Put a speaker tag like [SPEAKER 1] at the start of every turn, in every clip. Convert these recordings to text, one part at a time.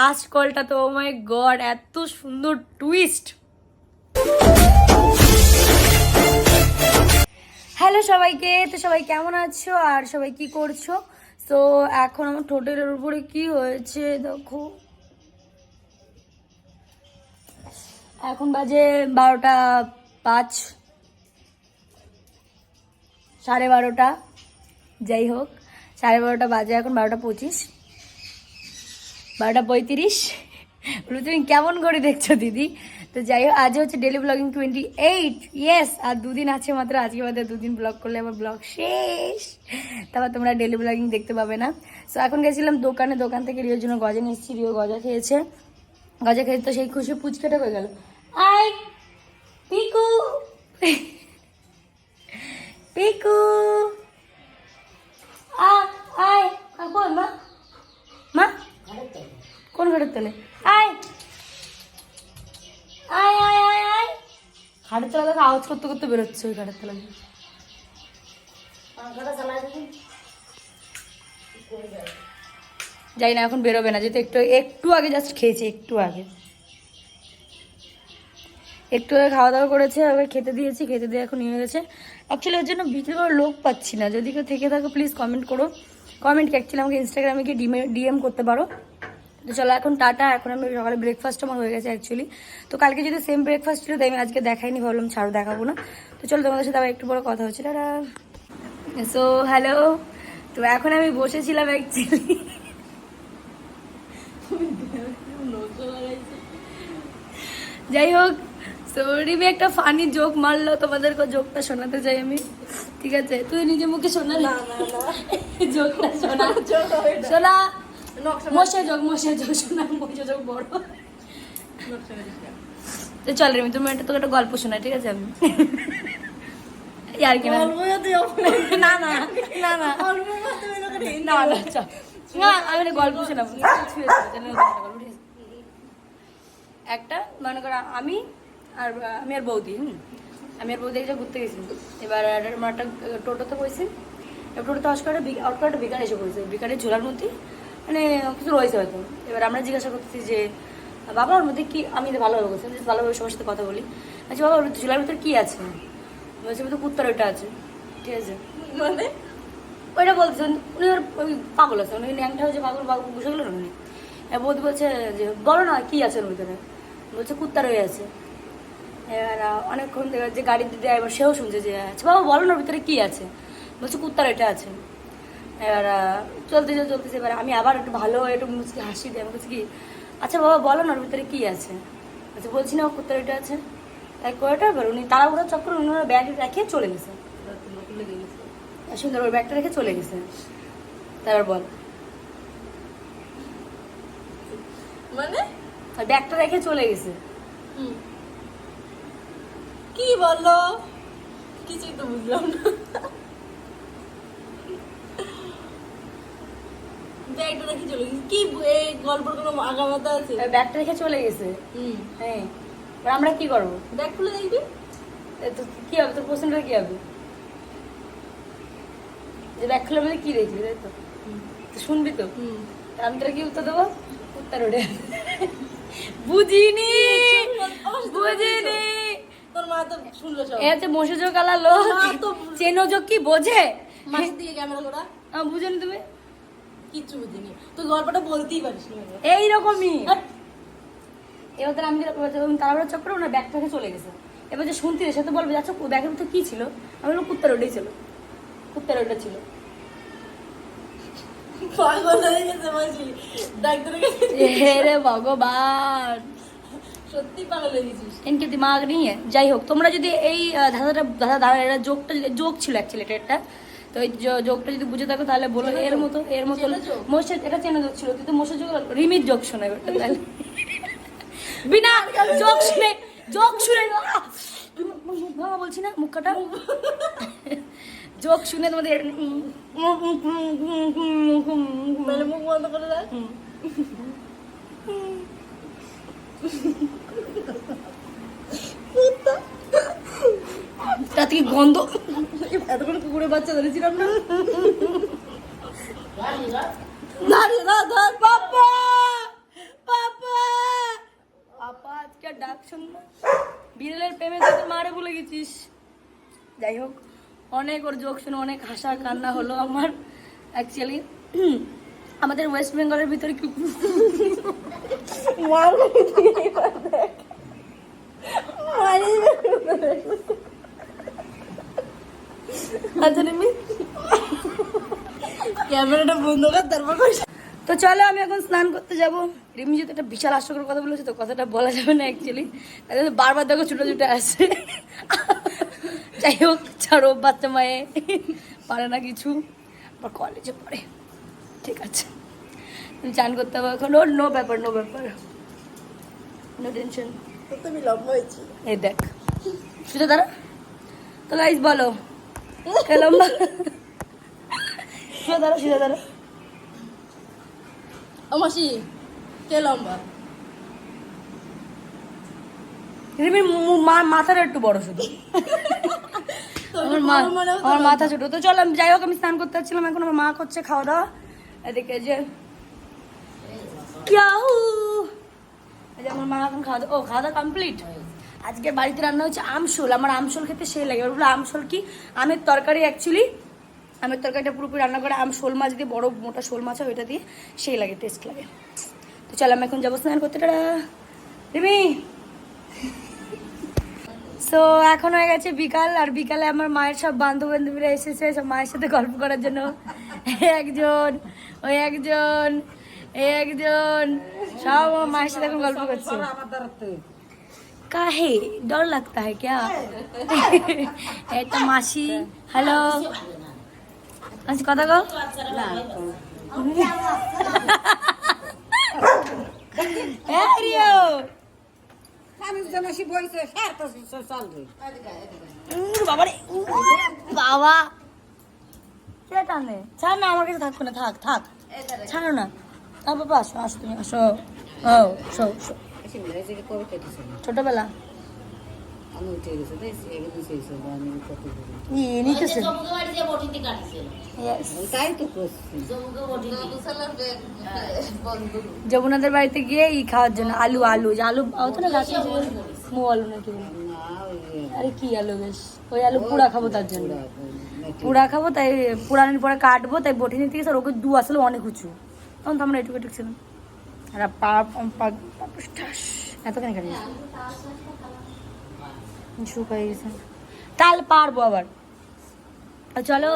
[SPEAKER 1] Last কলটা তো মাই god এত সুন্দর টুইস্ট হ্যালো সবাইকে, তো সবাই কেমন আছো আর সবাই কি করছ? তো এখন আমার ঠোঁটের উপরে কি হয়েছে দেখো। এখন বাজে বারোটা পাঁচ, সাড়ে বারোটা, যাই হোক, সাড়ে বারোটা বাজে, এখন বারোটা পঁচিশ। বারোটা পঁয়ত্রিশ। বলে তুমি কেমন করে দেখছ দিদি? তো যাই হোক আজ হচ্ছে daily blogging twenty eight yes আর দুদিন আছে মাত্র, আজকে বাদে দুদিন ব্লগ করলে আমার ব্লগ শেষ। তারপর তোমরা ডেলি ব্লগিং দেখতে পাবে না। সো এখন গেছিলাম দোকানে, দোকান থেকে রিওর জন্য গজা নিয়ে এসেছি, রিও গজা খেয়েছে। গজা খেয়ে তো সেই খুশি পুচকাটা হয়ে গেল। আই পিকু! পিকু আ আয় আ, কই মা মা কোন ঘরের তলে আয়। আয় আয় আয় আয়। ঘাটের তলা দেখো আওয়াজ করতে করতে বেরোচ্ছে ওই ঘাটের তলা। যাই না, এখন বেরোবে না, যেহেতু একটু একটু আগে জাস্ট খেয়েছে, একটু আগে। একটু আগে খাওয়া দাওয়া করেছে ওকে খেতে দিয়েছি, খেতে দিয়ে এখন নিয়ে গেছে। অ্যাকচুয়ালি এর জন্য বিক্রি করার লোক পাচ্ছি না। যদি কেউ থেকে থাকো প্লিজ কমেন্ট করো। কমেন্ট অ্যাকচুয়ালি আমাকে ইনস্টাগ্রামে গিয়ে ডিএম করতে পারো। তো চলো এখন টাটা এখন আমি সকালে ব্রেকফাস্ট আমার হয়ে গেছে অ্যাকচুয়ালি তো কালকে যদি সেম ব্রেকফাস্ট ছিল তাই আমি আজকে দেখাইনি ভাবলাম ছাড়ো দেখাবো না। তো চলো তোমাদের সাথে আবার একটু বড় কথা হচ্ছে টাটা। সো হ্যালো তো এখন আমি বসেছিলাম অ্যাকচুয়ালি যাই হোক রিমি একটা ফানি জোক মারলো তোমাদেরকে জোকটা শোনাতে চাই আমি। ঠিক আছে? তুই নিজে মুখে শোনা না জোকটা শোনা। শোনা। মশা যোগ মশা যোগ শোনা মশা যোগ বড়। তো চল রিমি তুমি একটা তোকে একটা গল্প শোনা ঠিক আছে? আমি আর কি না না না না। না না না চল। আমি একটা গল্প শোনাবো? একটা মনে করো আমি আর আমি আর বৌদি হুম? আমি আর বৌদি একটা ঘুরতে গেছি এবার আমার একটা টোটোতে এবার টোটোতে অস্কারটা অস্কারটা বেকার এসে পড়েছে। বেকারের ঝোলার মধ্যে মানে কিছু রয়েছে হয়তো। এবার আমরা জিজ্ঞাসা করতেছি যে বাবা ওর মধ্যে কি আমি তো ভালোভাবে বলছি আমি ভালোভাবে সবার সাথে কথা বলি। আচ্ছা বাবা ওর ঝোলার ভিতরে কি আছে? বলছে তো কুত্তার ওইটা আছে। ঠিক আছে।
[SPEAKER 2] মানে?
[SPEAKER 1] ওইটা বলছেন উনি ওর ওই পাগল আছে উনি ন্যাংটা হয়েছে পাগল পাগল বসে গেলেন উনি। এবার বৌদি বলছে যে বলো না কি আছে ওর ভিতরে? বলছে কুত্তা রয়ে আছে। এবার অনেকক্ষণ যে গাড়ি দিতে এবার সেও শুনছে যে আচ্ছা বাবা বলো না ওর ভিতরে কি আছে? বলছে কুত্তার এটা আছে। এবার চলতেছে চলতেছে এবার আমি আবার একটু ভালো একটু মুচকি হাসি দিই আমি বলছি কি আচ্ছা বাবা বলো না ওর ভিতরে কি আছে? আচ্ছা বলছি না ও কুত্তার এটা আছে? তাই কয়টা এবার উনি তারা তাড়াহুড়ো চক্কর উনি ওনার ব্যাগ রেখে চলে গেছে। সুন্দর ওর ব্যাগটা রেখে চলে গেছে। তারপর বল।
[SPEAKER 2] মানে?
[SPEAKER 1] ব্যাগটা রেখে চলে গেছে।
[SPEAKER 2] কি বলল কিছুই তো বুঝলাম না। ব্যাগটা রেখে চলে গেছি। কি এই গল্পের কোনো আগামাতা আছে?
[SPEAKER 1] ব্যাগটা রেখে চলে গেছে।
[SPEAKER 2] হুম।
[SPEAKER 1] হ্যাঁ। আমরা কি করব?
[SPEAKER 2] ব্যাগ খুলে দেখবি?
[SPEAKER 1] তো কি হবে? তোর প্রশ্নটা কি হবে? যে ব্যাগ খুলে মধ্যে কি দেখবি তাই তো। শুনবি তো? আমি তোরা কি উত্তর দেবো? উত্তর ওঠে। বুঝিনি! বুঝিনি!
[SPEAKER 2] তোর মা তো শুনলো সব।
[SPEAKER 1] এ হচ্ছে মশে যোগ আলা লোক
[SPEAKER 2] তো
[SPEAKER 1] চেনো যোগ কি বোঝে?
[SPEAKER 2] মাসের দিকে ক্যামেরা করা
[SPEAKER 1] আহ, বুঝেনি তুমি?
[SPEAKER 2] কিচ্ছু বুঝিনি তুই গল্পটা বলতেই পারিস না।
[SPEAKER 1] এইরকমই। এবার তারা আমি চক্করে ওনার ব্যাগ থেকে চলে গেছে। এবার যে শুনতে সে তো বলবে আচ্ছা ব্যাগের মধ্যে কি ছিল? আমি বলব কুত্তার ওটাই ছিল। কুত্তার ওটা ছিল।
[SPEAKER 2] হয়ে
[SPEAKER 1] ভগবান।
[SPEAKER 2] সত্যি পাগল হয়ে গেছিস।
[SPEAKER 1] ইনকে দিমাগ নিয়ে। যাই হোক তোমরা যদি এই ধাঁধাটা ধাঁধা এটা যোগটা যোগ ছিল অ্যাকচুয়ালি এটা একটা। তো এই যোগটা যদি বুঝে থাকো তাহলে বলো এর মতো এর মতো? মোশের এটা চেনা যোগ ছিল তুই তো মোশের যোগ রিমির যোগ শোনা এবার তাহলে। বিনা যোগ শুনে যোগ শুনে মুখ বলছি না মুখ কাটা যোগ শুনে তোমাদের
[SPEAKER 2] মুখ বন্ধ করে দেয়
[SPEAKER 1] তা থেকে গন্ধ
[SPEAKER 2] এতক্ষণ কুকুরের বাচ্চা ধরেছিলাম না? দাঁড়িয়ে না ধর বাবা
[SPEAKER 1] আপা আজকে ডাক বিড়ালের প্রেমে তোকে মারে বলে গেছিস? যাই হোক অনেক ওর যোগ শুনে অনেক হাসা কান্না হলো আমার। অ্যাকচুয়ালি আমাদের ওয়েস্ট বেঙ্গলের ভিতরে কি আচ্ছা নিমি
[SPEAKER 2] ক্যামেরাটা বন্ধ কর তারপর
[SPEAKER 1] তো চলো আমি এখন স্নান করতে যাব। রিমি যেহেতু একটা বিশাল হাস্যকর কথা বলেছে তো কথাটা বলা যাবে না অ্যাকচুয়ালি বারবার দেখো ছুটো ছুটে আসছে যাই হোক ছাড়ো বাচ্চা মায়ে। পারে না কিছু আবার কলেজে পড়ে। ঠিক আছে। তুমি চান করতে হবে এখন। ওর নো ব্যাপার নো ব্যাপার নো টেনশন
[SPEAKER 2] তুমি হয়েছি
[SPEAKER 1] এই দেখ। সুজা দাঁড়া। তো গাইজ বলো। লম্বা সুজা দাঁড়া সুজা দাঁড়া
[SPEAKER 2] ও মাসি কে লম্বা
[SPEAKER 1] রিমির মাথাটা একটু বড় শুধু আমার মা আমার মাথা ছোট তো চল আমি যাই হোক আমি স্নান করতে যাচ্ছিলাম এখন আমার মা করছে খাওয়া দাওয়া। এদিকে যে যে আমার মা এখন খাওয়া দাওয়া ও খাওয়া দাওয়া কমপ্লিট আজকে বাড়িতে রান্না হচ্ছে আমশোল আমার আমশোল খেতে সেই লাগে। ওগুলো আমশোল কি? আমের তরকারি অ্যাকচুয়ালি আমের তরকারিটা পুরোপুরি রান্না করে আম শোল মাছ দিয়ে, বড় মোটা শোল মাছ হয় ওইটা দিয়ে সেই লাগে টেস্ট লাগে। তো চল আমি এখন যাব স্নান করতে রিমি! সো এখন হয়ে গেছে বিকাল, আর বিকালে আমার মায়ের সব বান্ধব বান্ধবীরা এসেছে, সব মায়ের সাথে গল্প করার জন্য। একজন, ওই একজন, এই একজন। সব মায়ের সাথে এখন গল্প করছে। কাহে ডর লাগতা है क्या এটা মাসি হ্যালো আচ্ছা কথা কও হ্যাঁ রিও উম, বাবারে উম, বাবা কে টানে ছাড় না আমার কাছে থাকবে না থাক থাক ছাড়ো না না বাবা আসো আসো তুমি আসো ও শো শো ছোটবেলা। নিতেছে. যমুনাদের বাড়িতে গিয়ে ই খাওয়ার জন্য আলু আলু যে আলু হতো না গাছে মু আলু নাকি আরে কি আলু বেশ। ওই আলু পুরা খাব তার জন্য। পুরা খাব তাই পুরানোর পরে কাটবো তাই বটি নিতে গেছে আর ওকে দু আসলে অনেক উঁচু। তখন তো আমরা এটুকু এটুকু ছিলাম। আর পা পা- পা- ঠাস, এতখানি কাটি শুকাই গেছে তাহলে পারব আবার। চলো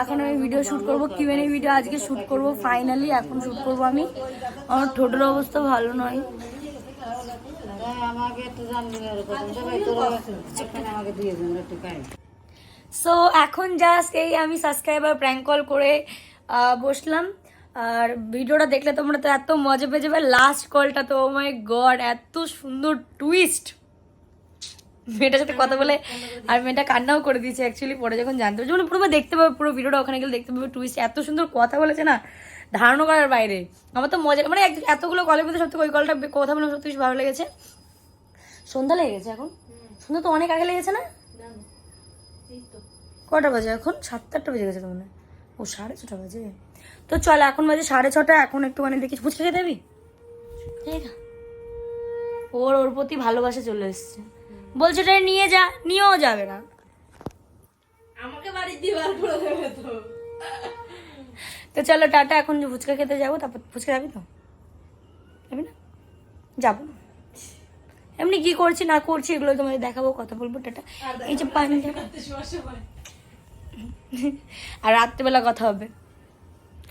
[SPEAKER 1] এখন আমি ভিডিও শুট করব কিউএনএ ভিডিও আজকে শুট করব ফাইনালি এখন শুট করব আমি। আমার ঠোঁটের অবস্থা ভালো নয়। সো এখন জাস্ট এই আমি সাবস্ক্রাইবার প্র্যাঙ্ক কল করে বসলাম। আর ভিডিওটা দেখলে তোমরা তো এত মজা পেয়ে যাবে। লাস্ট কলটা তো মাই গড এত সুন্দর টুইস্ট মেয়েটার সাথে কথা বলে আর মেয়েটা কান্নাও করে দিয়েছে অ্যাকচুয়ালি পরে যখন জানতে যেমন পুরো দেখতে পাবে পুরো ভিডিওটা ওখানে গেলে দেখতে পাবে টুইস্ট এত সুন্দর কথা বলেছে না ধারণা করার বাইরে। আমার তো মজা মানে এতগুলো কলের মধ্যে সত্যি ওই কলটা কথা বলে সত্যি বেশি ভালো লেগেছে। সন্ধ্যা লেগে গেছে এখন? সন্ধ্যা তো অনেক আগে লেগেছে না? কটা বাজে এখন? সাতটা আটটা বেজে গেছে তো হয়। ও সাড়ে ছটা বাজে? তো চল এখন বাজে সাড়ে ছটা এখন একটুখানি দেখি ফুচকা খেতে যাবি? ঠিক ওর ওর প্রতি ভালোবাসা চলে এসছে। বলছে এটা নিয়ে যা নিয়েও যাবে না।
[SPEAKER 2] আমাকে বাড়ি দিয়ে বার করে দেবে তো।
[SPEAKER 1] তো চলো টাটা এখন যে ফুচকা খেতে যাব তারপর ফুচকা যাবি তো? যাবি না? যাব এমনি কি করছি না করছি এগুলো তোমাদের দেখাবো কথা বলব টাটা। এই যে পাঞ্জাব আর রাত্রেবেলা কথা হবে।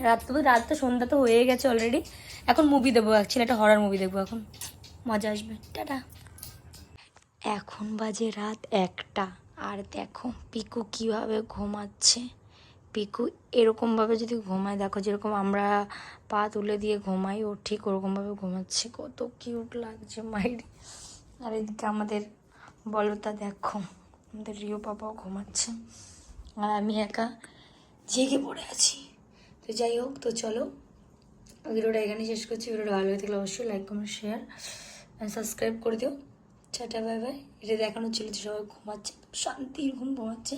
[SPEAKER 1] রাত্রে রাত তো সন্ধ্যা তো হয়ে গেছে অলরেডি এখন মুভি দেবো অ্যাকচুয়ালি একটা হরার মুভি দেখব এখন। মজা আসবে। টাটা। এখন বাজে রাত একটা। আর দেখো, পিকু কীভাবে ঘুমাচ্ছে। পিকু এরকমভাবে যদি ঘুমায়, দেখো যেরকম আমরা পা তুলে দিয়ে ঘুমাই, ও ঠিক ওরকমভাবে ঘুমাচ্ছে। কত কিউট লাগছে মাইরি আর এদিকে আমাদের বলতা দেখো, আমাদের রিও পাপাও ঘুমাচ্ছে। আর আমি একা জেগে পড়ে আছি। তো যাই হোক, তো চলো। ভিডিওটা এখানে শেষ করছি। ভিডিওটা ভালো হয়ে থাকলে অবশ্যই লাইক কমেন্ট শেয়ার সাবস্ক্রাইব করে দিও। চাটা বাই বাই এটা দেখানো ছিল যে সবাই ঘুমাচ্ছে, শান্তির ঘুম ঘুমাচ্ছে।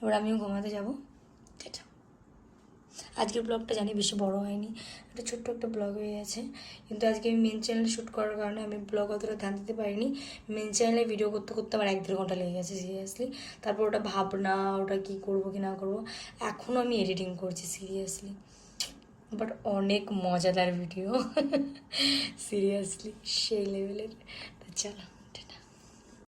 [SPEAKER 1] এবার আমিও ঘুমাতে যাব। টাটা। আজকের ব্লগটা জানি বেশি বড় হয়নি, একটা ছোট্ট একটা ব্লগ হয়ে গেছে। কিন্তু আজকে আমি মেন চ্যানেলে শ্যুট করার কারণে আমি ব্লগ অতটা ধ্যান দিতে পারিনি। মেন চ্যানেলে ভিডিও করতে করতে আমার এক দেড় ঘণ্টা লেগে গেছে সিরিয়াসলি তারপর ওটা ভাবনা, ওটা কী করব, কি না করব এখনও আমি এডিটিং করছি সিরিয়াসলি বাট অনেক মজাদার ভিডিও সিরিয়াসলি সেই লেভেলের তো চলো।